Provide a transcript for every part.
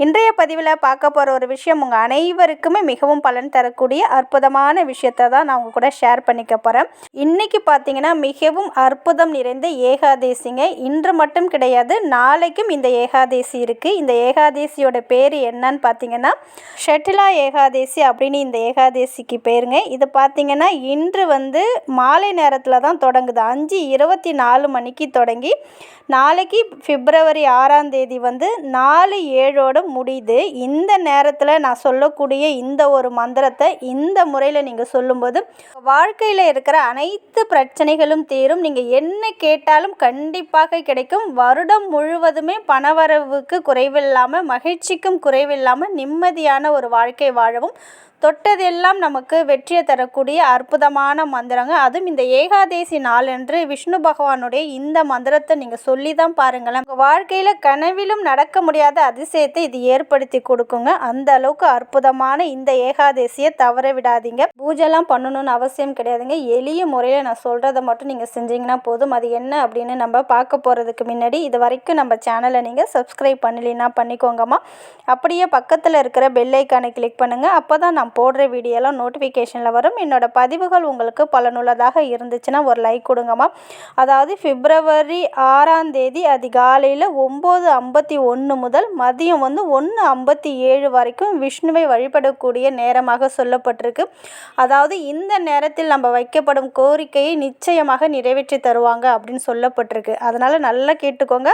இன்றைய பதிவில் பார்க்க போகிற ஒரு விஷயம் உங்கள் அனைவருக்குமே மிகவும் பலன் தரக்கூடிய அற்புதமான விஷயத்தை தான் நான் உங்கள் கூட ஷேர் பண்ணிக்க போகிறேன் இன்றைக்கி பார்த்தீங்கன்னா மிகவும் அற்புதம் நிறைந்த ஏகாதேசிங்க. இன்று மட்டும் கிடையாது நாளைக்கும் இந்த ஏகாதேசி இருக்குது இந்த ஏகாதேசியோட பேர் என்னன்னு பார்த்தீங்கன்னா ஷட்டிலா ஏகாதேசி அப்படின்னு இந்த ஏகாதேசிக்கு பேருங்க. இது பார்த்தீங்கன்னா இன்று வந்து மாலை நேரத்தில் தான் தொடங்குது. அஞ்சு இருபத்தி நாலு மணிக்கு தொடங்கி நாளைக்கு பிப்ரவரி ஆறாம் தேதி வந்து நாலு ஏழோட முடியுது. இந்த நேரத்தில் நான் சொல்லக்கூடிய இந்த ஒரு மந்திரத்தை இந்த முறையில் நீங்கள் சொல்லும்போது வாழ்க்கையில் இருக்கிற அனைத்து பிரச்சனைகளும் தீரும். நீங்கள் என்ன கேட்டாலும் கண்டிப்பாக கிடைக்கும். வருடம் முழுவதுமே பணவரவுக்கு குறைவில்லாமல் மகிழ்ச்சிக்கும் குறைவில்லாமல் நிம்மதியான ஒரு வாழ்க்கை வாழவும். தொட்டதெல்லாம் நமக்கு வெற்றியை தரக்கூடிய அற்புதமான மந்திரங்க. அதுவும் இந்த ஏகாதேசி நாளன்று விஷ்ணு பகவானுடைய இந்த மந்திரத்தை நீங்கள் சொல்லி தான் பாருங்களேன். உங்கள் வாழ்க்கையில் கனவிலும் நடக்க முடியாத அதிசயத்தை இது ஏற்படுத்தி கொடுக்குங்க. அந்த அளவுக்கு அற்புதமான இந்த ஏகாதேசியை தவற விடாதீங்க. பூஜைலாம் பண்ணணும்னு அவசியம் கிடையாதுங்க. எளிய முறையில் நான் சொல்கிறத மட்டும் நீங்கள் செஞ்சீங்கன்னா போதும். அது என்ன அப்படின்னு நம்ம பார்க்க போகிறதுக்கு முன்னாடி இது வரைக்கும் நம்ம சேனலை நீங்கள் சப்ஸ்கிரைப் பண்ணலைன்னா பண்ணிக்கோங்கம்மா. அப்படியே பக்கத்தில் இருக்கிற பெல்லைக்கானை கிளிக் பண்ணுங்கள் அப்போ தான் நான் போடுற வீடியோலாம் நோட்டிஃபிகேஷனில் வரும். என்னோடய பதிவுகள் உங்களுக்கு பலனுள்ளதாக இருந்துச்சுன்னா ஒரு லைக் கொடுங்கம்மா. அதாவது பிப்ரவரி ஆறாம் தேதி அதிகாலையில் ஒம்பது ஐம்பத்தி ஒன்று முதல் மதியம் வந்து ஒன்று ஐம்பத்தி ஏழு வரைக்கும் விஷ்ணுவை வழிபடக்கூடிய நேரமாக சொல்லப்பட்டிருக்கு. அதாவது இந்த நேரத்தில் நம்ம வைக்கப்படும் கோரிக்கையை நிச்சயமாக நிறைவேற்றி தருவாங்க அப்படின்னு சொல்லப்பட்டிருக்கு. அதனால் நல்லா கேட்டுக்கோங்க.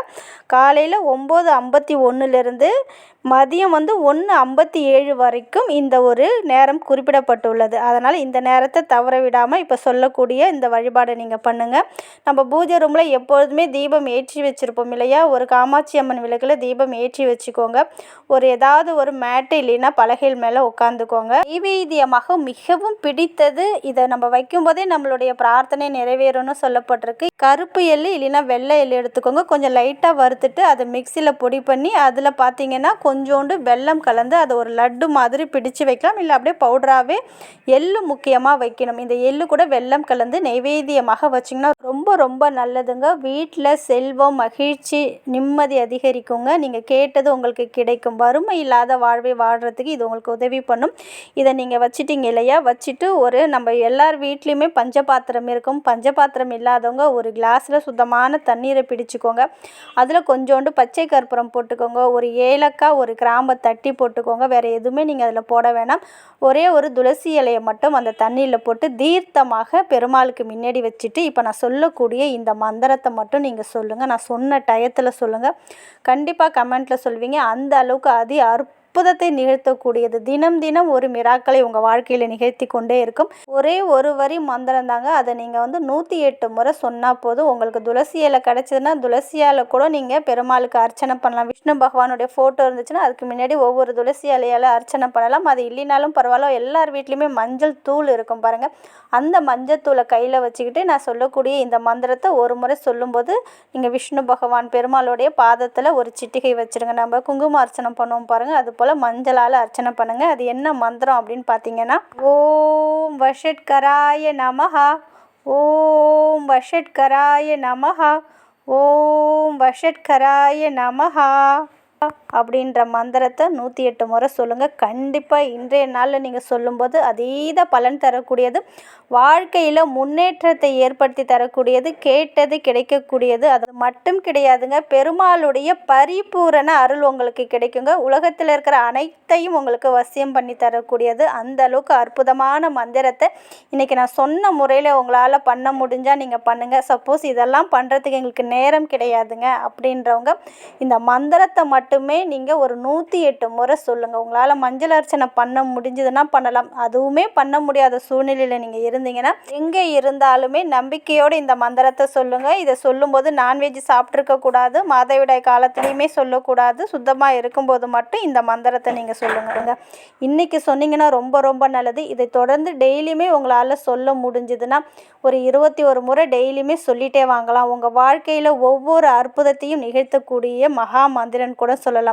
காலையில் ஒம்பது ஐம்பத்தி ஒன்றுலேருந்து மதியம் வந்து ஒன்று ஐம்பத்தி ஏழு வரைக்கும் இந்த ஒரு நேரம் குறிப்பிடப்பட்டுள்ளது. அதனால் இந்த நேரத்தை தவற விடாமல் இப்போ சொல்லக்கூடிய இந்த வழிபாடை நீங்கள் பண்ணுங்கள் நம்ம பூஜை ரூமில் எப்பொழுதுமே தீபம் ஏற்றி வச்சுருப்போம் இல்லையா? ஒரு காமாட்சி அம்மன் விளக்கில் தீபம் ஏற்றி வச்சுக்கோங்க. ஒரு ஏதாவது ஒரு மேட்டு இல்லைன்னா பலகையில் மேலே உட்காந்துக்கோங்க நைவேத்தியமாக மிகவும் பிடித்தது இதை நம்ம வைக்கும்போதே நம்மளுடைய பிரார்த்தனை நிறைவேறும்னு சொல்லப்பட்டிருக்கு. கருப்பு எள்ளு இல்லைன்னா வெள்ளை எள்ளு எடுத்துக்கோங்க. கொஞ்சம் லைட்டாக வறுத்துட்டு அதை மிக்சியில் பொடி பண்ணி அதில் பார்த்தீங்கன்னா கொஞ்சோண்டு வெல்லம் கலந்து அதை ஒரு லட்டு மாதிரி பிடிச்சு வைக்கலாம். இல்லை அப்படியே பவுடராகவே எள்ளு முக்கியமாக வைக்கணும். இந்த எள்ளு கூட வெல்லம் கலந்து நைவேத்தியமாக வச்சிங்கன்னா ரொம்ப ரொம்ப நல்லதுங்க. வீட்டில் செல்வம் மகிழ்ச்சி நிம்மதி அதிகரிக்குங்க. நீங்கள் கேட்டது உங்களுக்கு கிடைக்கும். வறுமை இல்லாத வாழ்வை வாழ்கிறதுக்கு இது உங்களுக்கு உதவி பண்ணும். இதை நீங்கள் வச்சிட்டிங்க இல்லையா? வச்சுட்டு ஒரு நம்ம எல்லார் வீட்லேயுமே பஞ்சபாத்திரம் இருக்கும். பஞ்சபாத்திரம் இல்லாதவங்க ஒரு கிளாஸில் சுத்தமான தண்ணீரை பிடிச்சிக்கோங்க. அதில் கொஞ்சோண்டு பச்சை கற்பூரம் போட்டுக்கோங்க. ஒரு ஏலக்காய் ஒரு கிராம்பை தட்டி போட்டுக்கோங்க. வேறு எதுவுமே நீங்கள் அதில் போட வேணாம். ஒரே ஒரு துளசி இலையை மட்டும் அந்த தண்ணியில் போட்டு தீர்த்தமாக பெருமாளுக்கு முன்னாடி வச்சுட்டு இப்போ நான் சொல்லக்கூடிய இந்த மந்திரத்தை மட்டும் நீங்கள் சொல்லுங்கள் நான் சொன்ன டயத்தில் சொல்லுங்கள் கண்டிப்பாக கமெண்ட்டில் சொல்வீங்க. அந்த அளவுக்கு அதி அற்ப அற்புதத்தை நிகழ்த்தக்கூடியது. தினம் தினம் ஒரு மிராக்களை உங்கள் வாழ்க்கையில் நிகழ்த்தி கொண்டே இருக்கும். ஒரே ஒரு வரி மந்திரம் தாங்க. அதை நீங்கள் வந்து நூற்றி எட்டு முறை சொன்னால் போதும். உங்களுக்கு துளசி இலை கிடச்சதுன்னா துளசியால் கூட நீங்கள் பெருமாளுக்கு அர்ச்சனை பண்ணலாம். விஷ்ணு பகவானுடைய ஃபோட்டோ இருந்துச்சுன்னா அதுக்கு முன்னாடி ஒவ்வொரு துளசி இலையால் அர்ச்சனை பண்ணலாம். அது இல்லைனாலும் பரவாயில்ல. எல்லார் வீட்லேயுமே மஞ்சள் தூள் இருக்கும் பாருங்கள் அந்த மஞ்சள் தூளை கையில் வச்சுக்கிட்டு நான் சொல்லக்கூடிய இந்த மந்திரத்தை ஒரு முறை சொல்லும்போது நீங்கள் விஷ்ணு பகவான் பெருமாளுடைய பாதத்தில் ஒரு சிட்டிகை வச்சுருங்க. நம்ம குங்கும அர்ச்சனை பண்ணுவோம் பாருங்கள் அது போல் போல் மஞ்சளால் அர்ச்சனை பண்ணுங்கள் அது என்ன மந்திரம் அப்படின்னு பார்த்தீங்கன்னா ஓம் வஷட்கராய நமஹா ஓம் வஷட்கராய நமஹா ஓம் வஷட்கராய நமஹா. அப்படின்ற மந்திரத்தை நூற்றி எட்டு முறை சொல்லுங்கள் கண்டிப்பாக இன்றைய நாளில் நீங்கள் சொல்லும்போது அதீத பலன் தரக்கூடியது. வாழ்க்கையில் முன்னேற்றத்தை ஏற்படுத்தி தரக்கூடியது கேட்டது கிடைக்கக்கூடியது. அது மட்டும் கிடையாதுங்க. பெருமாளுடைய பரிபூரண அருள் உங்களுக்கு கிடைக்குங்க. உலகத்தில் இருக்கிற அனைத்தையும் உங்களுக்கு வசியம் பண்ணி தரக்கூடியது. அந்த அளவுக்கு அற்புதமான மந்திரத்தை இன்றைக்கி நான் சொன்ன முறையில் உங்களால் பண்ண முடிஞ்சால் நீங்கள் பண்ணுங்கள் சப்போஸ் இதெல்லாம் பண்ணுறதுக்கு எங்களுக்கு நேரம் கிடையாதுங்க அப்படின்றவங்க இந்த மந்திரத்தை மட்டுமே நீங்கள் ஒரு நூற்றி எட்டு முறை சொல்லுங்கள் உங்களால் மஞ்சள் அர்ச்சனை பண்ண முடிஞ்சதுன்னா பண்ணலாம். அதுவுமே பண்ண முடியாத சூழ்நிலையில் நீங்கள் இருந்தீங்கன்னா எங்கே இருந்தாலுமே நம்பிக்கையோடு இந்த மந்திரத்தை சொல்லுங்கள் இதை சொல்லும்போது நான்வெஜ் சாப்பிட்ருக்கக்கூடாது மாதவிடாய் காலத்துலேயுமே சொல்லக்கூடாது சுத்தமாக இருக்கும்போது மட்டும் இந்த மந்திரத்தை நீங்கள் சொல்லுங்க. இன்றைக்கி சொன்னீங்கன்னா ரொம்ப ரொம்ப நல்லது. இதை தொடர்ந்து டெய்லியுமே உங்களால் சொல்ல முடிஞ்சதுன்னா ஒரு இருபத்தி ஒரு முறை டெய்லியுமே சொல்லிகிட்டே வாங்கலாம். உங்கள் வாழ்க்கையில் ஒவ்வொரு அற்புதத்தையும் நிகழ்த்தக்கூடிய மகா மந்திரன் கூட சொல்லலாம்.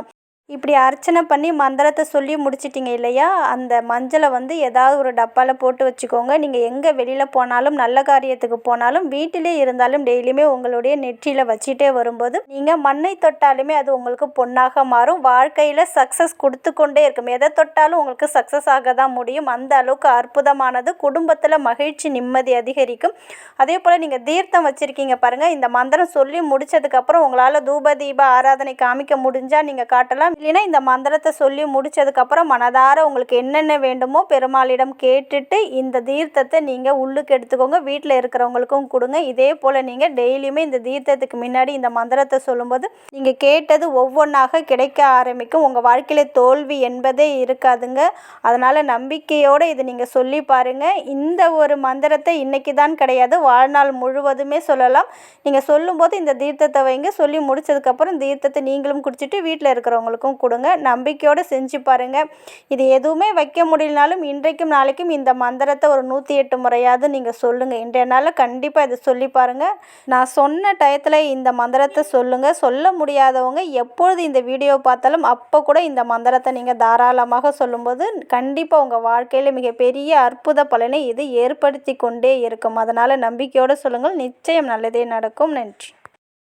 இப்படி அர்ச்சனை பண்ணி மந்திரத்தை சொல்லி முடிச்சிட்டிங்க இல்லையா? அந்த மஞ்சளை வந்து ஏதாவது ஒரு டப்பாவில் போட்டு வச்சுக்கோங்க. நீங்கள் எங்கே வெளியில் போனாலும் நல்ல காரியத்துக்கு போனாலும் வீட்டிலே இருந்தாலும் டெய்லியுமே உங்களுடைய நெற்றியில் வச்சுட்டே வரும்போது நீங்கள் மண்ணை தொட்டாலுமே அது உங்களுக்கு பொண்ணாக மாறும். வாழ்க்கையில் சக்ஸஸ் கொடுத்து கொண்டே இருக்கும். எதை தொட்டாலும் உங்களுக்கு சக்ஸஸ் ஆக தான் முடியும். அந்த அளவுக்கு அற்புதமானது. குடும்பத்தில் மகிழ்ச்சி நிம்மதி அதிகரிக்கும். அதே போல் நீங்கள் தீர்த்தம் வச்சுருக்கீங்க பாருங்கள் இந்த மந்திரம் சொல்லி முடிச்சதுக்கப்புறம் உங்களால் தூப தீப ஆராதனை காமிக்க முடிஞ்சால் நீங்கள் காட்டலாம். இல்லைன்னா இந்த மந்திரத்தை சொல்லி முடிச்சதுக்கப்புறம் மனதார உங்களுக்கு என்னென்ன வேண்டுமோ பெருமாளிடம் கேட்டுட்டு இந்த தீர்த்தத்தை நீங்கள் உள்ளுக்கு எடுத்துக்கோங்க. வீட்டில் இருக்கிறவங்களுக்கும் கொடுங்க. இதே போல் நீங்கள் டெய்லியுமே இந்த தீர்த்தத்துக்கு முன்னாடி இந்த மந்திரத்தை சொல்லும்போது நீங்கள் கேட்டது ஒவ்வொன்றாக கிடைக்க ஆரம்பிக்கும். உங்கள் வாழ்க்கையில் தோல்வி என்பதே இருக்காதுங்க. அதனால் நம்பிக்கையோடு இது நீங்கள் சொல்லி பாருங்கள் இந்த ஒரு மந்திரத்தை இன்றைக்கி தான் கிடையாது. வாழ்நாள் முழுவதுமே சொல்லலாம். நீங்கள் சொல்லும்போது இந்த தீர்த்தத்தை வைங்க. சொல்லி முடிச்சதுக்கப்புறம் தீர்த்தத்தை நீங்களும் குடிச்சிட்டு வீட்டில் இருக்கிறவங்களுக்கும் கொடுங்க. நம்பிக்கையோடு செஞ்சு பாருங்கள் இது எதுவுமே வைக்க முடியலனாலும் இன்றைக்கும் நாளைக்கும் இந்த மந்திரத்தை ஒரு நூற்றி எட்டு முறையாவது நீங்கள் சொல்லுங்கள் இன்றைய நாளில் கண்டிப்பாக இதை சொல்லி பாருங்கள் நான் சொன்ன டயத்தில் இந்த மந்திரத்தை சொல்லுங்கள் சொல்ல முடியாதவங்க எப்பொழுது இந்த வீடியோ பார்த்தாலும் அப்போ கூட இந்த மந்திரத்தை நீங்கள் தாராளமாக சொல்லும்போது கண்டிப்பாக உங்கள் வாழ்க்கையில் மிகப்பெரிய அற்புத பலனை இது ஏற்படுத்தி கொண்டே இருக்கும். அதனால் நம்பிக்கையோடு சொல்லுங்கள். நிச்சயம் நல்லதே நடக்கும். நன்றி.